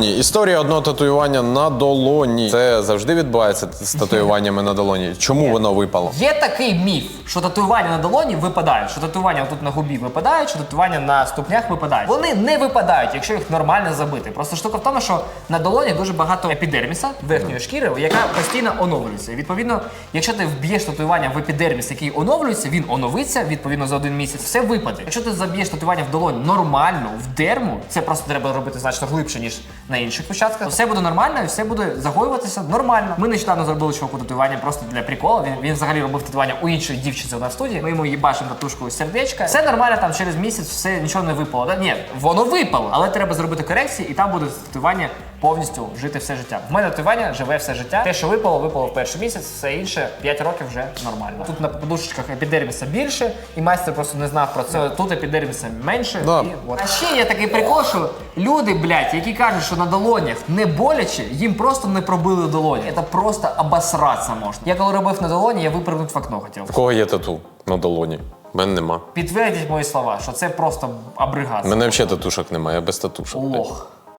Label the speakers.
Speaker 1: Ні, Історія одного татуювання на долоні. Це завжди відбувається з татуюваннями на долоні. Чому воно випало?
Speaker 2: Є такий міф, що татуювання на долоні випадають, що татуювання тут на губі випадають, що татуювання на ступнях випадають. Вони не випадають, якщо їх нормально забити. Просто штука в тому, що на долоні дуже багато епідерміса, верхньої шкіри, яка постійно оновлюється. І, Відповідно, якщо ти вб'єш татуювання в епідерміс, який оновлюється, він оновиться відповідно за один місяць, все випаде. Якщо ти заб'єш татуювання в долонь нормально, в дерму, це просто треба робити значно глибше, ніж на інших початках. то Все буде нормально і все буде загоюватися нормально. Ми нещодавно зробили чуваку татуювання просто для приколу. Він, він взагалі робив татуювання у іншої дівчинці у нас в студії. Ми йому їбашимо татушку сердечка. Все нормально, там через місяць все нічого не випало. Да? Ні, воно випало, але треба зробити корекції, і там буде татуювання повністю жити все життя. В мене татуювання живе все життя. Те, що випало, випало в перший місяць, все інше 5 років вже нормально. Тут на подушечках епідерміса більше, і майстер просто не знав про це. Тут епідерміса менше.
Speaker 1: Да.
Speaker 2: І от. А ще є такий прикол, що люди, блядь, які кажуть, що на долонях не боляче, їм просто не пробили долоні. Це просто обосратися можна. Я коли робив на долоні, я випрыгнути в окно хотів.
Speaker 1: В кого є тату на долоні? Мене нема.
Speaker 2: Підтвердіть мої слова, що це просто абригація.
Speaker 1: мене взагалі татушок немає, я без татушок.
Speaker 2: Лох.